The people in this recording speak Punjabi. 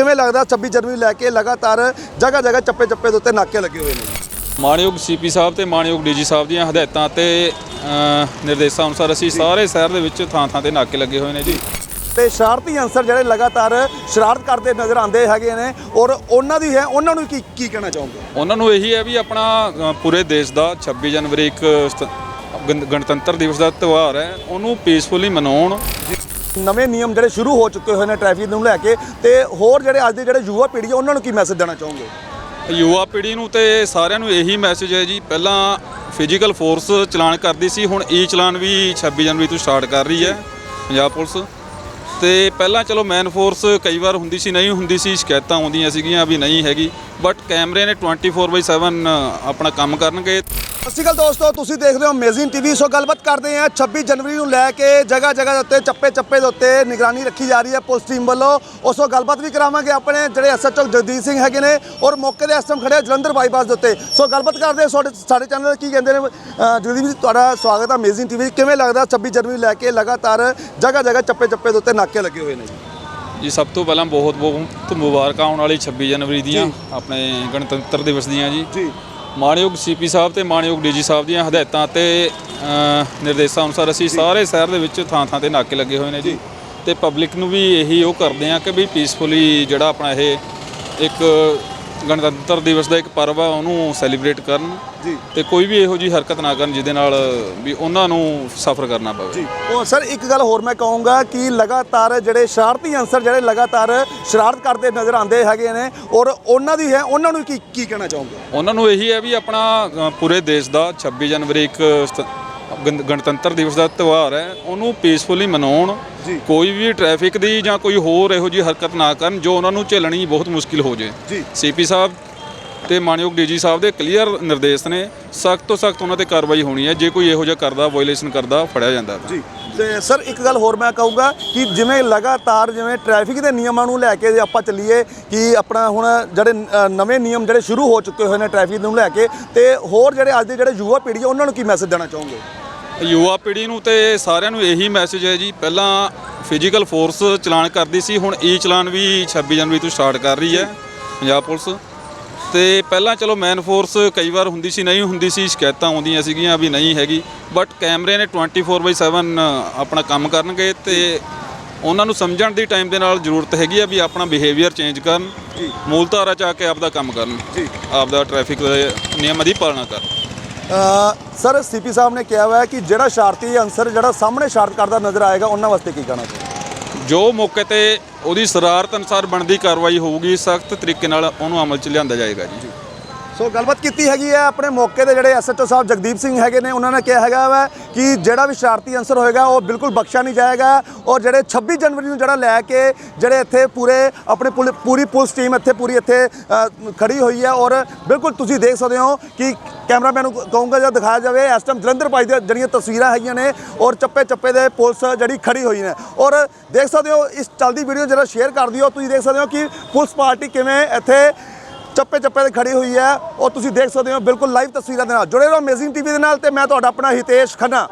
ਕਿਵੇਂ ਲੱਗਦਾ 26 ਜਨਵਰੀ ਲੈ ਕੇ ਲਗਾਤਾਰ ਜਗ੍ਹਾ ਜਗ੍ਹਾ ਚੱਪੇ ਚੱਪੇ ਦੇ ਉੱਤੇ ਨਾਕੇ ਲੱਗੇ ਹੋਏ ਨੇ? ਮਾਣਯੋਗ ਸੀਪੀ ਸਾਹਿਬ ਤੇ ਮਾਣਯੋਗ ਡੀਜੀ ਸਾਹਿਬ ਦੀਆਂ ਹਦਾਇਤਾਂ ਤੇ ਨਿਰਦੇਸ਼ਾਂ ਅਨੁਸਾਰ ਅਸੀਂ ਸਾਰੇ ਸ਼ਹਿਰ ਦੇ ਵਿੱਚ ਥਾਂ ਥਾਂ ਤੇ ਨਾਕੇ ਲੱਗੇ ਹੋਏ ਨੇ ਜੀ। ਤੇ ਸ਼ਰਾਰਤੀ ਅਨਸਰ ਜਿਹੜੇ ਲਗਾਤਾਰ ਸ਼ਰਾਰਤ ਕਰਦੇ ਨਜ਼ਰ ਆਉਂਦੇ ਹੈਗੇ ਨੇ ਔਰ ਉਹਨਾਂ ਦੀ ਹੈ ਉਹਨਾਂ ਨੂੰ ਕੀ ਕੀ ਕਹਿਣਾ ਚਾਹੋਗੇ? ਉਹਨਾਂ ਨੂੰ ਇਹੀ ਹੈ ਵੀ ਆਪਣਾ ਪੂਰੇ ਦੇਸ਼ ਦਾ 26 ਜਨਵਰੀ ਇੱਕ ਗਣਤੰਤਰ ਦਿਵਸ ਦਾ ਤਿਉਹਾਰ ਹੈ। ਉਹਨੂੰ ਪੀਸਫੁਲੀ ਮਨਾਉਣ ਨਵੇਂ ਨਿਯਮ ਜਿਹੜੇ ਸ਼ੁਰੂ ਹੋ ਚੁੱਕੇ ਹੋਏ ਨੇ ਟ੍ਰੈਫਿਕ ਨੂੰ ਲੈ ਕੇ ਤੇ ਹੋਰ ਜਿਹੜੇ ਅੱਜ ਦੇ ਜਿਹੜੇ ਯੁਵਾ ਪੀੜ੍ਹੀ ਹੈ ਉਹਨਾਂ ਨੂੰ ਕੀ ਮੈਸੇਜ ਦੇਣਾ ਚਾਹੋਗੇ? ਯੁਵਾ ਪੀੜ੍ਹੀ ਨੂੰ ਤੇ ਸਾਰਿਆਂ ਨੂੰ ਇਹੀ ਮੈਸੇਜ ਹੈ ਜੀ, ਪਹਿਲਾਂ ਫਿਜ਼ੀਕਲ ਫੋਰਸ ਚਲਾਨ ਕਰਦੀ ਸੀ, ਹੁਣ ਈ ਚਲਾਨ ਵੀ 26 ਜਨਵਰੀ ਤੋਂ ਸਟਾਰਟ ਕਰ ਰਹੀ ਹੈ, ਪੰਜਾਬ ਪੁਲਿਸ। ਤੇ ਪਹਿਲਾਂ ਚਲੋ ਮੈਨ ਫੋਰਸ ਕਈ ਵਾਰ ਹੁੰਦੀ ਸੀ, ਨਹੀਂ ਹੁੰਦੀ ਸੀ, ਸ਼ਿਕਾਇਤਾਂ ਆਉਂਦੀਆਂ ਸੀਗੀਆਂ ਵੀ ਨਹੀਂ ਹੈਗੀ ਬਟ ਕੈਮਰੇ ਨੇ 24/7 ਆਪਣਾ ਕੰਮ ਕਰਨਗੇ। ਸਤਿ ਸ਼੍ਰੀ ਅਕਾਲ ਦੋਸਤੋ ਤੁਸੀਂ ਦੇਖ ਰਹੇ ਹੋ ਅਮੇਜ਼ਿੰਗ ਟੀਵੀ ਸੋ ਗੱਲਬਾਤ ਕਰਦੇ ਹਾਂ 26 ਜਨਵਰੀ ਨੂੰ ਲੈ ਕੇ ਜਗ੍ਹਾ ਜਗ੍ਹਾ ਦੇ ਉੱਤੇ ਚੱਪੇ ਚੱਪੇ ਦੇ ਉੱਤੇ ਨਿਗਰਾਨੀ ਰੱਖੀ ਜਾ ਰਹੀ ਹੈ ਪੁਲਿਸ ਟੀਮ ਵੱਲੋਂ। ਉਸ ਗੱਲਬਾਤ ਵੀ ਕਰਾਵਾਂਗੇ ਆਪਣੇ ਜਿਹੜੇ ਐਸਐਚਓ ਜਗਦੀਪ ਸਿੰਘ ਹੈਗੇ ਨੇ ਔਰ ਮੌਕੇ ਦੇ ਟਾਈਮ ਖੜੇ ਆ ਜਲੰਧਰ ਬਾਈਪਾਸ ਦੇ ਉੱਤੇ। ਸੋ ਗੱਲਬਾਤ ਕਰਦੇ ਸਾਡੇ ਸਾਡੇ ਚੈਨਲ ਕੀ ਕਹਿੰਦੇ ਨੇ ਜਗਦੀਪ ਜੀ ਤੁਹਾਡਾ ਸਵਾਗਤ ਹੈ ਅਮੇਜ਼ਿੰਗ ਟੀਵੀ ਕਿਵੇਂ ਲੱਗਦਾ 26 ਜਨਵਰੀ ਲੈ ਕੇ ਲਗਾਤਾਰ ਜਗ੍ਹਾ ਜਗ੍ਹਾ ਚੱਪੇ ਚੱਪੇ ਦੇ ਉੱਤੇ ਨਾਕੇ ਲੱਗੇ ਹੋਏ ਨੇ ਜੀ? ਜੀ ਸਭ ਤੋਂ ਪਹਿਲਾਂ ਬਹੁਤ ਬਹੁਤ ਮੁਬਾਰਕਾਂ ਆਉਣ ਵਾਲੀ 26 ਜਨਵਰੀ ਦੀਆਂ ਆਪਣੇ ਗਣਤੰਤਰ ਦਿਵਸ ਦੀਆਂ ਜੀ। ਜੀ। ਮਾਣਯੋਗ ਸੀਪੀ ਸਾਹਿਬ ਤੇ ਮਾਣਯੋਗ ਡੀਜੀ ਸਾਹਿਬ ਦੀਆਂ ਹਦਾਇਤਾਂ ਤੇ ਨਿਰਦੇਸ਼ਾਂ ਅਨੁਸਾਰ ਅਸੀਂ ਸਾਰੇ ਸ਼ਹਿਰ ਦੇ ਵਿੱਚ ਥਾਂ ਥਾਂ ਤੇ ਨਾਕੇ ਲੱਗੇ ਹੋਏ ਨੇ ਜੀ। ਤੇ ਪਬਲਿਕ ਨੂੰ ਵੀ ਇਹੀ ਉਹ ਕਰਦੇ ਆ ਕਿ ਵੀ ਪੀਸਫੁਲੀ ਜਿਹੜਾ ਆਪਣਾ ਇਹ ਇੱਕ ਗਣਤੰਤਰ ਦਿਵਸ ਦਾ ਇੱਕ ਪਰਵ ਆ ਉਹਨੂੰ ਸੈਲੀਬ੍ਰੇਟ ਕਰਨ ਜੀ। ਤੇ ਕੋਈ ਵੀ ਇਹੋ ਜੀ ਹਰਕਤ ਨਾ ਕਰਨ ਜਿਹਦੇ ਨਾਲ ਵੀ ਉਹਨਾਂ ਨੂੰ ਸਫਰ ਕਰਨਾ ਪਵੇ। ਜੀ। ਉਹ ਸਰ ਇੱਕ ਗੱਲ ਹੋਰ ਮੈਂ ਕਹੂੰਗਾ ਕਿ ਲਗਾਤਾਰ ਜਿਹੜੇ ਸ਼ਰਾਰਤੀ ਅਨਸਰ ਜਿਹੜੇ ਲਗਾਤਾਰ ਸ਼ਰਾਰਤ ਕਰਦੇ ਨਜ਼ਰ ਆਉਂਦੇ ਹੈਗੇ ਨੇ ਔਰ ਉਹਨਾਂ ਦੀ ਹੈ ਉਹਨਾਂ ਨੂੰ ਕੀ ਕੀ ਕਹਿਣਾ ਚਾਹੋਗੇ? ਉਹਨਾਂ ਨੂੰ ਇਹੀ ਹੈ ਵੀ ਆਪਣਾ ਅ, ਪੂਰੇ ਦੇਸ਼ ਦਾ 26 ਜਨਵਰੀ ਇੱਕ ਸਤ- ਗਣ- ਗਣਤੰਤਰ ਦਿਵਸ ਦਾ ਤਿਉਹਾਰ ਹੈ ਉਹਨੂੰ ਪੀਸਫੁਲੀ ਮਨਾਉਣ ਜੀ। ਕੋਈ ਵੀ ਟ੍ਰੈਫਿਕ ਦੀ ਜਾਂ ਕੋਈ ਹੋਰ ਇਹੋ ਜਿਹੀ ਹਰਕਤ ਨਾ ਕਰਨ ਜੋ ਉਹਨਾਂ ਨੂੰ ਝੇਲਣੀ ਬਹੁਤ ਮੁਸ਼ਕਿਲ ਹੋ ਜੇ ਜੀ। ਸੀਪੀ ਸਾਹਿਬ ਤੇ ਮਾਨਯੋਗ ਡੀਜੀ ਸਾਹਿਬ ਦੇ ਕਲੀਅਰ ਨਿਰਦੇਸ਼ ਨੇ ਸਖਤ ਤੋਂ ਸਖਤ ਉਹਨਾਂ ਤੇ ਕਾਰਵਾਈ ਹੋਣੀ ਹੈ ਜੇ ਕੋਈ ਇਹੋ ਜਿਹਾ ਕਰਦਾ ਵਾਇਓਲੇਸ਼ਨ ਕਰਦਾ ਫੜਿਆ ਜਾਂਦਾ ਤਾਂ। ਜੀ ਤੇ ਸਰ ਇੱਕ ਗੱਲ ਹੋਰ ਮੈਂ ਕਹੂੰਗਾ ਕਿ ਜਿਵੇਂ ਲਗਾਤਾਰ ਜਿਵੇਂ ਟ੍ਰੈਫਿਕ ਦੇ ਨਿਯਮਾਂ ਨੂੰ ਲੈ ਕੇ ਜੇ ਆਪਾਂ ਚੱਲੀਏ ਕਿ ਆਪਣਾ ਹੁਣ ਜਿਹੜੇ ਅ, ਨਵੇਂ ਨਿਯਮ ਜਿਹੜੇ ਸ਼ੁਰੂ ਹੋ ਚੁੱਕੇ ਹੋਏ ਨੇ ਟ੍ਰੈਫਿਕ ਨੂੰ ਲੈ ਕੇ ਤੇ ਹੋਰ ਜਿਹੜੇ ਅੱਜ ਦੇ ਜਿਹੜੇ ਯੁਵਾ ਪੀੜ੍ਹੀ ਹੈ ਉਹਨਾਂ ਨੂੰ ਕੀ ਮੈਸੇਜ ਦੇਣਾ ਚਾਹੋਗੇ ਯੁਵਾ ਪੀੜ੍ਹੀ ਨੂੰ ਤੇ ਸਾਰਿਆਂ ਨੂੰ ਇਹੀ ਮੈਸੇਜ ਹੈ ਜੀ ਪਹਿਲਾਂ ਫਿਜ਼ੀਕਲ ਫੋਰਸ ਚਲਾਨ ਕਰਦੀ ਸੀ ਹੁਣ ਈ ਚਲਾਨ ਵੀ 26 ਜਨਵਰੀ ਤੋਂ ਸਟਾਰਟ ਕਰ ਰਹੀ ਹੈ ਪੰਜਾਬ ਪੁਲਿਸ। ਤੇ ਪਹਿਲਾਂ ਚਲੋ ਮੈਨ ਫੋਰਸ ਕਈ ਵਾਰ ਹੁੰਦੀ ਸੀ ਨਹੀਂ ਹੁੰਦੀ ਸੀ ਸ਼ਿਕਾਇਤਾਂ ਆਉਂਦੀਆਂ ਸੀਗੀਆਂ ਵੀ ਨਹੀਂ ਹੈਗੀ ਬਟ ਕੈਮਰੇ ਨੇ 24/7 ਆਪਣਾ ਕੰਮ ਕਰਨਗੇ ਤੇ ਉਹਨਾਂ ਨੂੰ ਸਮਝਣ ਦੀ ਟਾਈਮ ਦੇ ਨਾਲ ਜ਼ਰੂਰਤ ਹੈਗੀ ਆ ਵੀ ਆਪਣਾ ਬਿਹੇਵੀਅਰ ਚੇਂਜ ਕਰਨ ਮੂਲ ਧਾਰਾ ਚ ਆ ਕੇ ਆਪਦਾ ਕੰਮ ਕਰਨ ਜੀ। ਆਪਦਾ ਟ੍ਰੈਫਿਕ ਨਿਯਮਾਂ ਦੀ ਪਾਲਣਾ ਕਰਨ। ਸਰ ਸੀਪੀ ਸਾਹਿਬ ਨੇ ਕਿਹਾ ਹੋਇਆ ਕਿ ਜਿਹੜਾ ਸ਼ਰਾਰਤੀ ਅਨਸਰ ਜਿਹੜਾ ਸਾਹਮਣੇ ਸ਼ਰਾਰਤ ਕਰਦਾ ਨਜ਼ਰ ਆਏਗਾ ਉਹਨਾਂ ਵਾਸਤੇ ਕੀ ਕਹਿਣਾ ਚਾਹੋਗੇ? ਜੋ ਮੌਕੇ ਤੇ ਉਹਦੀ ਸ਼ਰਾਰਤ ਅਨੁਸਾਰ ਬਣਦੀ ਕਾਰਵਾਈ ਹੋਊਗੀ ਸਖਤ ਤਰੀਕੇ ਨਾਲ ਉਹਨੂੰ ਅਮਲ 'ਚ ਲਿਆਂਦਾ ਜਾਏਗਾ ਜੀ। ਸੋ ਗੱਲਬਾਤ ਕੀਤੀ ਹੈਗੀ ਹੈ ਆਪਣੇ ਮੌਕੇ ਦੇ ਜਿਹੜੇ ਐਸਐਚਓ ਸਾਹਿਬ ਜਗਦੀਪ ਸਿੰਘ ਹੈਗੇ ਨੇ ਉਹਨਾਂ ਨੇ ਕਿਹਾ ਹੈਗਾ ਵਾ ਕਿ ਜਿਹੜਾ ਵੀ ਸ਼ਰਾਰਤੀ ਅੰਸਰ ਹੋਏਗਾ ਉਹ ਬਿਲਕੁਲ ਬਖਸ਼ਿਆ ਨਹੀਂ ਜਾਏਗਾ ਔਰ ਜਿਹੜੇ 26 ਜਨਵਰੀ ਨੂੰ ਜਿਹੜਾ ਲੈ ਕੇ ਜਿਹੜੇ ਇੱਥੇ ਪੂਰੇ ਆਪਣੇ ਪੁਲ- ਪੂਰੀ ਪੁਲਿਸ ਟੀਮ ਇੱਥੇ ਪੂਰੀ ਇੱਥੇ ਅ, ਖੜੀ ਹੋਈ ਹੈ ਔਰ ਬਿਲਕੁਲ ਤੁਸੀਂ ਦੇਖ ਸਕਦੇ ਹੋ ਕਿ ਕੈਮਰਾਮੈਨ ਨੂੰ ਕਹੂੰਗਾ ਜਦ ਦਿਖਾਇਆ ਜਾਵੇ, ਇਸ ਟਾਈਮ ਜਲੰਧਰ ਪਾਈ ਦੀਆਂ ਜਿਹੜੀਆਂ ਤਸਵੀਰਾਂ ਹੈਗੀਆਂ ਨੇ ਔਰ ਚੱਪੇ ਚੱਪੇ ਦੇ ਪੁਲਿਸ ਜਿਹੜੀ ਖੜੀ ਹੋਈ ਨੇ। ਔਰ ਦੇਖ ਸਕਦੇ ਹੋ, ਇਸ ਚੱਲਦੀ ਵੀਡੀਓ ਜਿਹੜਾ ਸ਼ੇਅਰ ਕਰ ਦਿਓ, ਤੁਸੀਂ ਦੇਖ ਸਕਦੇ ਹੋ ਕਿ ਪੁਲਿਸ ਪਾਰਟੀ ਕਿਵੇਂ ਇੱਥੇ ਚੱਪੇ ਚੱਪੇ ਤੇ ਖੜੀ ਹੋਈ ਹੈ। ਔਰ ਤੁਸੀਂ ਦੇਖ ਸਕਦੇ ਹੋ, ਬਿਲਕੁਲ ਲਾਈਵ ਤਸਵੀਰਾਂ ਦੇ ਨਾਲ। ਜੁੜੇ ਰਹੋ ਅਮੇਜ਼ਿੰਗ ਟੀਵੀ ਦੇ ਨਾਲ ਤੇ ਮੈਂ ਤੁਹਾਡਾ ਆਪਣਾ ਹਿਤੇਸ਼ ਖੰਨਾ।